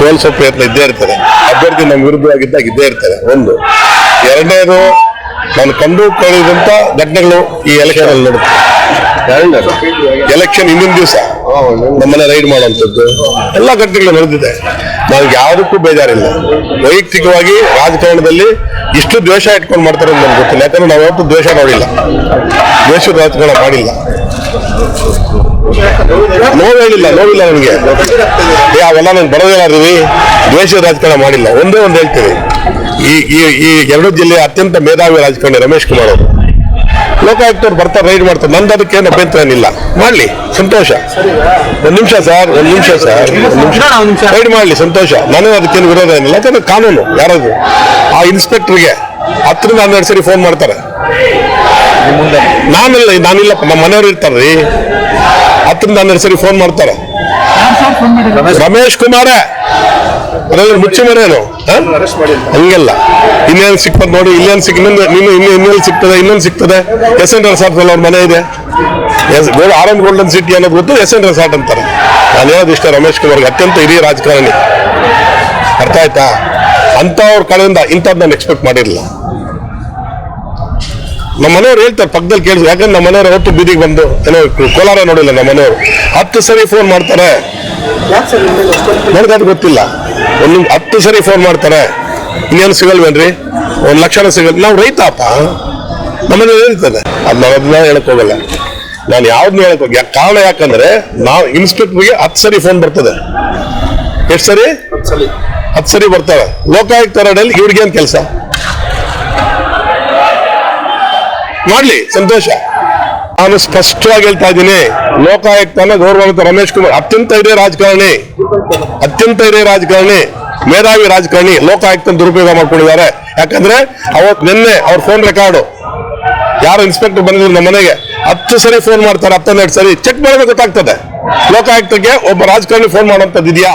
ಸೋಲಿಸೋ ಪ್ರಯತ್ನ ಇದ್ದೇ ಇರ್ತದೆ. ಅಭ್ಯರ್ಥಿ ನಮ್ಮ ವಿರುದ್ಧವಾಗಿದ್ದಾಗ ಇದ್ದೇ ಇರ್ತದೆ ಒಂದು. ಎರಡನೇದು ನಾನು ಕಂಡು ಕಳೆದಂತ ಘಟನೆಗಳು ಈ ಎಲೆಕ್ಷನ್ ಅಲ್ಲಿ ನಡೆಯುತ್ತೆ ಎಲೆಕ್ಷನ್ ಹಿಂದಿನ ದಿವಸ ನಮ್ಮನ್ನ ರೈಡ್ ಮಾಡುವಂಥದ್ದು ಎಲ್ಲ ಘಟನೆಗಳು ನಡೆದಿದೆ. ನನಗೆ ಯಾವುದಕ್ಕೂ ಬೇಜಾರಿಲ್ಲ. ವೈಯಕ್ತಿಕವಾಗಿ ರಾಜಕಾರಣದಲ್ಲಿ ಇಷ್ಟು ದ್ವೇಷ ಇಟ್ಕೊಂಡು ಮಾಡ್ತಾರೆ ಅಂತ ನನಗೆ ಗೊತ್ತಿಲ್ಲ. ಯಾಕಂದ್ರೆ ನಾವು ಯಾವತ್ತೂ ದ್ವೇಷ ನೋಡಿಲ್ಲ. ದ್ವೇಷದ ರಾಜಕಾರಣ ಮಾಡಿಲ್ಲ. ನೋವು ಹೇಳಿಲ್ಲ ನೋವಿಲ್ಲ ನನಗೆ ಅವೆಲ್ಲ ನಾನು ಬರೋದಿಲ್ಲ ರೀ ದ್ವೇಷದ ರಾಜಕಾರಣ ಮಾಡಿಲ್ಲ. ಒಂದೇ ಒಂದು ಹೇಳ್ತೀವಿ ಈ ಈ ಈ ಎರಡು ಜಿಲ್ಲೆಯ ಅತ್ಯಂತ ಮೇಧಾವಿ ರಾಜಕಾರಣಿ ರಮೇಶ್ ಕುಮಾರ್ ಅವರು. ಲೋಕಾಯುಕ್ತವ್ರು ಬರ್ತಾರೆ, ರೈಡ್ ಮಾಡ್ತಾರೆ. ನಂದು ಅದಕ್ಕೆ ಏನು ಅಭ್ಯಂತರ ಏನಿಲ್ಲ. ಮಾಡಲಿ, ಸಂತೋಷ. ಒಂದು ನಿಮಿಷ ಸರ್, ಒಂದು ನಿಮಿಷ ಸರ್ ನಿಮಿಷ. ರೈಡ್ ಮಾಡಲಿ, ಸಂತೋಷ. ನನಗೆ ಅದಕ್ಕೇನು ವಿರೋಧ ಏನಿಲ್ಲ. ಯಾಕಂದ್ರೆ ಕಾನೂನು ಯಾರಾದ್ರು ಆ ಇನ್ಸ್ಪೆಕ್ಟರ್ಗೆ ಹತ್ತರಿಂದ ಹನ್ನೆರಡು ಸರಿ ಫೋನ್ ಮಾಡ್ತಾರೆ. ನಾನಿಲ್ಲ, ನಾನಿಲ್ಲಪ್ಪ, ನಮ್ಮ ಮನೆಯವ್ರು ಇರ್ತಾರ್ರಿ. ಹತ್ತರಿಂದ ಹನ್ನೆರಡು ಸರಿ ಫೋನ್ ಮಾಡ್ತಾರೆ. ರಮೇಶ್. ಕುಮಾರ. ಅದ್ರಲ್ಲಿ ಮುಚ್ಚಿ ಮನೇನು? ಹಂಗೆಲ್ಲ. ಇನ್ನೇನು ಸಿಕ್ತದೆ ನೋಡಿ ಇಲ್ಲೇನು ಸಿಕ್ ಇನ್ನೊಂದು ಇನ್ನು ಇನ್ನು ಇನ್ನೆಲ್ಲಿ ಸಿಗ್ತದೆ ಇನ್ನೊಂದು ಸಿಗ್ತದೆ ಎಸ್ ಎನ್ ರೆಸಾರ್ಟ್ ಅವ್ರ ಮನೆ ಇದೆ. Yes gold orange golden city ಅನ್ನೋದು ಗೊತ್ತು ಎಸ್ ಎನ್ ರೆಸಾರ್ಟ್ ಅಂತಾರೆ. ನಾನು ಹೇಳೋದು ಇಷ್ಟ ರಮೇಶ್ ಕುಮಾರ್ಗೆ ಅತ್ಯಂತ ಹಿರಿಯ ರಾಜಕಾರಣಿ. ಅರ್ಥ ಆಯ್ತಾ? ಅಂಥವ್ರ ಕಡೆಯಿಂದ ಇಂಥದ್ದು ನಾನು ಎಕ್ಸ್ಪೆಕ್ಟ್ ಮಾಡಿರಲಿಲ್ಲ. ನಮ್ಮ ಮನೆಯವ್ರು ಹೇಳ್ತಾರೆ ಪಕ್ಕದಲ್ಲಿ ಕೇಳಿದ್ರು, ಯಾಕಂದ್ರೆ ನಮ್ಮ ಮನೆಯವ್ರು ಹೊತ್ತು ಬೀದಿಗೆ ಬಂದು, ಏನೋ ಕೋಲಾರ ನೋಡಿಲ್ಲ ನಮ್ಮ ಮನೆಯವರು. ಹತ್ತು ಸರಿ ಫೋನ್ ಮಾಡ್ತಾರೆ. ನನಗೆ ಗೊತ್ತಿಲ್ಲ. ಒಂದು ಹತ್ತು ಸರಿ ಫೋನ್ ಮಾಡ್ತಾರೆ. ಇನ್ನೇನು ಸಿಗಲ್ವೇನ್ರಿ? ಒಂದು ಲಕ್ಷಣ ಸಿಗಲ್, ನಾವು ರೈತಪ್ಪ. ನಮ್ಮನೆ ಹೇಳ್ತದೆ ಅದು ನಾವು ಅದನ್ನ ಹೇಳಕ್ ಹೋಗಲ್ಲ. ನಾನು ಯಾವ್ದನ್ನ ಹೇಳಕ್ ಹೋಗಿ ಕಾರಣ ಯಾಕಂದ್ರೆ ನಾವು ಇನ್ಸ್ಪೆಕ್ಟರ್ಗೆ ಹತ್ತು ಸರಿ ಫೋನ್ ಬರ್ತದೆ. ಎಷ್ಟು ಸರಿ? ಹತ್ತು ಸರಿ. ಬರ್ತವೆ. ಲೋಕಾಯುಕ್ತ ರಡಲ್ಲಿ ಇವ್ರಿಗೇನು ಕೆಲಸ? ಮಾಡ್ಲಿ. ಸಂತೋಷ. ನಾನು ಸ್ಪಷ್ಟವಾಗಿ ಹೇಳ್ತಾ ಇದ್ದೀನಿ ಲೋಕಾಯುಕ್ತನ ಗೌರವಾನ್ವಿತ ರಮೇಶ್ ಕುಮಾರ್. ಅತ್ಯಂತ ಹಿರಿಯ ರಾಜಕಾರಣಿ, ಅತ್ಯಂತ ಹಿರಿಯ ರಾಜಕಾರಣಿ, ಮೇಧಾವಿ ರಾಜಕಾರಣಿ, ಲೋಕಾಯುಕ್ತ ದುರುಪಯೋಗ ಮಾಡ್ಕೊಂಡಿದ್ದಾರೆ. ಯಾಕಂದ್ರೆ ಅವತ್ ನಿನ್ನೆ ಅವ್ರ ಫೋನ್ ರೆಕಾರ್ಡು ಯಾರು ಇನ್ಸ್ಪೆಕ್ಟರ್ ಬಂದಿದ್ರು ನಮ್ಮ ಮನೆಗೆ. ಹತ್ತು ಸರಿ ಫೋನ್ ಮಾಡ್ತಾರೆ, ಹತ್ತನ್ನೆರಡು ಸರಿ. ಚೆಕ್ ಮಾಡಿದ್ರೆ ಗೊತ್ತಾಗ್ತದೆ. ಲೋಕಾಯುಕ್ತಕ್ಕೆ ಒಬ್ಬ ರಾಜಕಾರಣಿ ಫೋನ್ ಮಾಡೋಂಥದ್ದು ಇದೆಯಾ